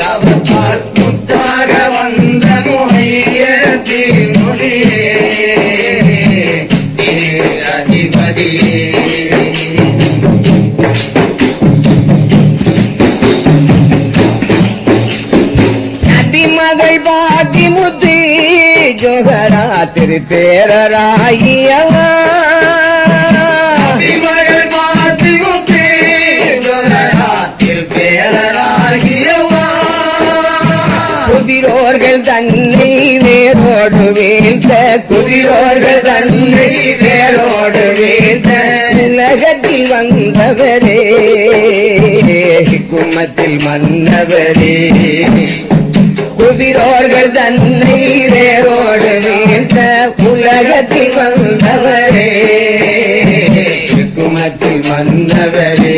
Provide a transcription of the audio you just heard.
தவத்தால் முத்தாக வந்த முகையத்தின் மொழியே அதிபதியே நபிமகள் பாக்கி முத்து ஜோகரா திருப்பேரராகியவா. குதிரோர்கள் தன்னை வேரோடு வீழ்த்த குதிரோர்கள் தன்னை வேரோடு வீழ்த்த உலகத்தில் வந்தவரே கும்மத்தில் மன்னவரே. குதிரோர்கள் தன்னை வேரோடு வீழ்த்த உலகத்தில் வந்தவரே. குமத்தில் வந்தவரே